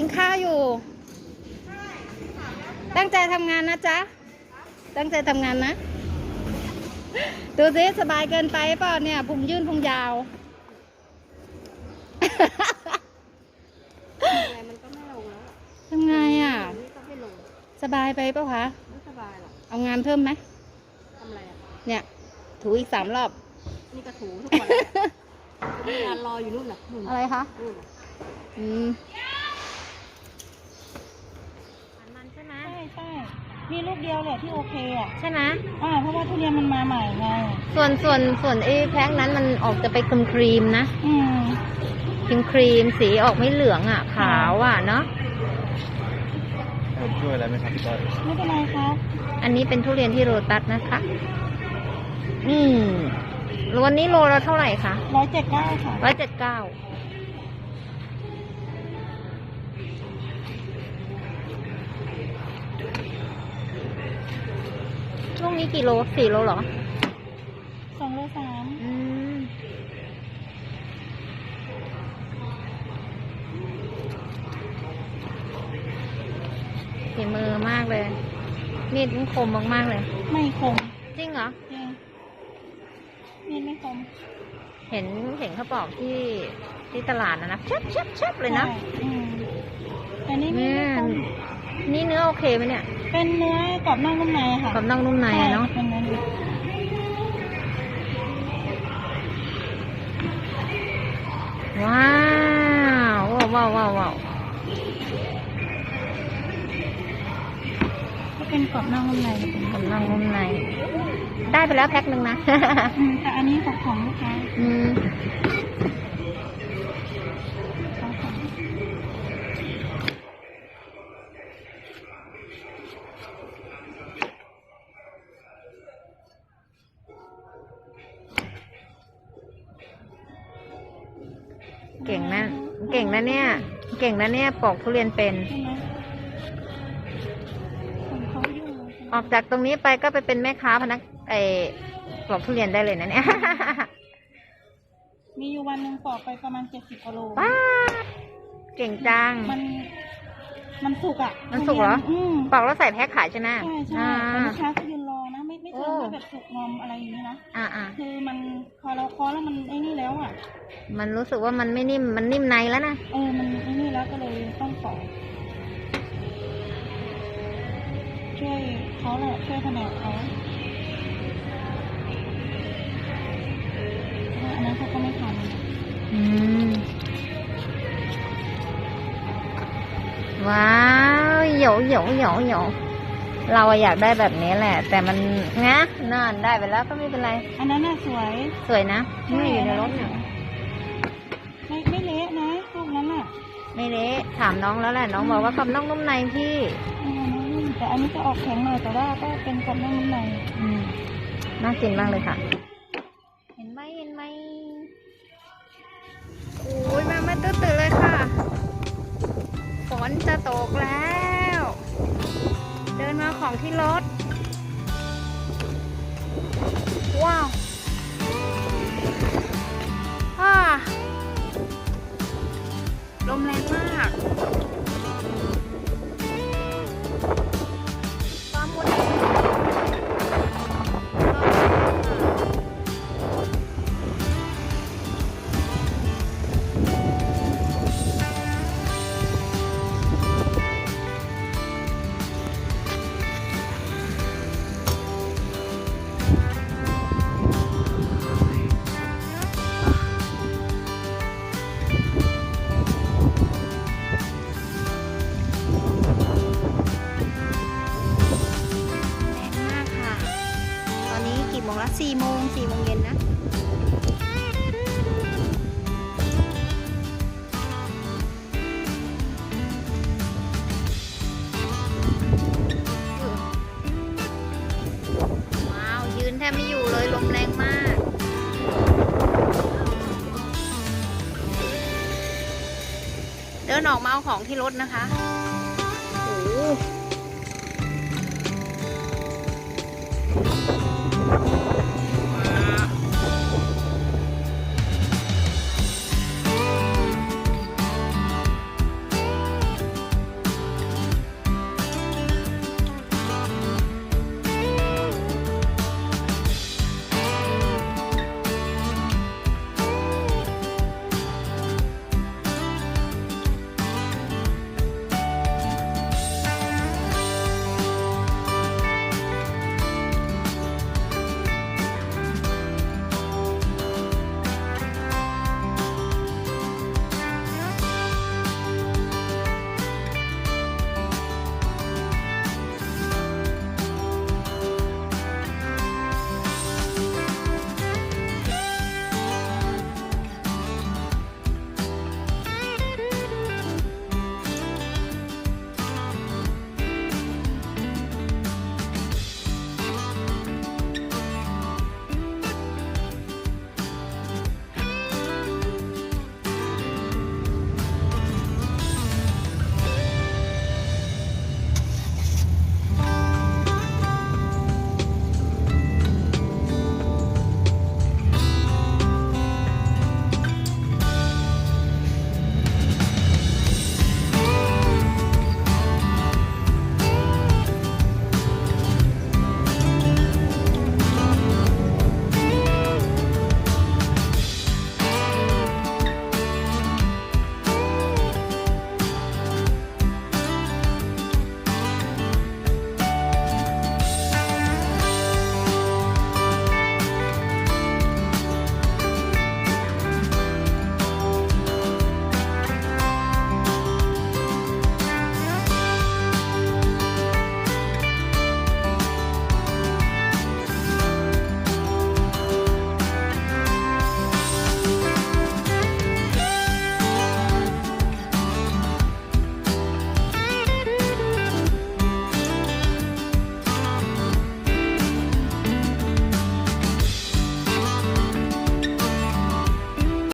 กินข้าวอยู่ ตั้งใจทำงานนะจ๊ะ ตั้งใจทำงานนะ ดูสิสบายเกินไปเปล่าเนี่ยพุงยื่นพุงยาวอะไรมันก็ไม่ลงแล้วอะทำไงอะ นี่ก็ไม่ลงสบายไปเปล่าคะ ไม่สบายหรอกเอางานเพิ่มไหมทำอะไรอะ เนี่ย ถูอีกสามรอบ นี่ก็ถูทุกวันเลยมีงานรออยู่นู่นน่ะนู่นอะไรคะ นู่นน่ะอืมมันใช่ไหม ใช่ใช่ มีลูกเดียวแหละที่โอเคอะใช่ไหมอ่าเพราะว่าทุเรียนมันมาใหม่ไงส่วนส่วนส่วนไอ้แพ็คนั้นมันออกจะไปครีมครีมๆนะอืมครีมครีมสีออกไม่เหลืองอะ ขาวอะเนาะผมช่วยอะไรไหมครับพี่ต้อยไม่เป็นไรครับอันนี้เป็นทุเรียนที่โรตัสนะคะ อืมวันนี้โลละเท่าไหร่คะร้อยเจ็ดเก้าค่ะร้อยเจ็ดเก้า นี้กี่โลสี่โลเหรอสองโลสามอืมฝีมือมากเลย มีดมันคมมากๆเลย ไม่คมจริงเหรอ จริงมีดไม่คมเห็นเห็นเขาบอกที่ที่ตลาดนะนะชับชับชับเลยนะใช่อืมแต่นี่มีดไม่คม นี่เนื้อโอเคไหมเนี่ย เป็นเนื้อกรอบนอกนุ่มในค่ะกับน่องนุ่มในอะเนาะ ใช่เป็นเนื้อดีว้าวว้าวว้าวว้าวก็เป็นกรอบนอกนุ่มในเป็นกับน่องนุ่มใน ได้ไปแล้วแพ็คหนึ่งนะ อืมแต่อันนี้ของของลูกค้า อืม นะเก่งนะเนี่ย เก่งนะเนี่ยปอกทุเรียนเป็นใช่ไหมของเขายุ่งเลยออกจากตรงนี้ไปก็ไปเป็นแม่ค้าพนักไอปอกทุเรียนได้เลยนะเนี่ย มีอยู่วันหนึ่งปอกไปประมาณเจ็ดสิบกิโลว้าเก่งจัง มัน มันสุกอะมันสุกเหรอ อืมปอกแล้วใส่แพ็คขายใช่ไหมใช่ใช่อ่าแต่ลูกค้าก็ยืนรอนะ ไม่ไม่เชิงโอ้ว่าแบบสุกงอมอะไรอย่างนี้นะ อ่าอ่าคือมันพอเราเคอแล้วมันไอ้นี่แล้วอะ มันรู้สึกว่ามันไม่นิ่ม มันนิ่มในแล้วนะ เออ มันไอ้นี่แล้วก็เลยต้องปอกช่วยเขาแหละช่วยแผนกเขาเพราะว่าอันนั้นเขาก็ไม่ทำอืม ว้าว เหยวเหยวเหยวเหยว เราอะอยากได้แบบนี้แหละ แต่มันนะนั่นได้ไปแล้วก็ไม่เป็นไร อันนั้นน่ะสวยสวยนะไม่อยู่ในรถเนี่ยไม่ไม่เละนะพวกนั้นอะไม่เละถามน้องแล้วแหละน้องบอกว่ากับน้องนุ่มในพี่เออไม่นิ่มแต่อันนี้จะออกแข็งหน่อยแต่ว่าก็เป็นกับน้ำมันในอืมน่ากินมากเลยค่ะ เดินออกมาเอาของที่รถนะคะโอ้โห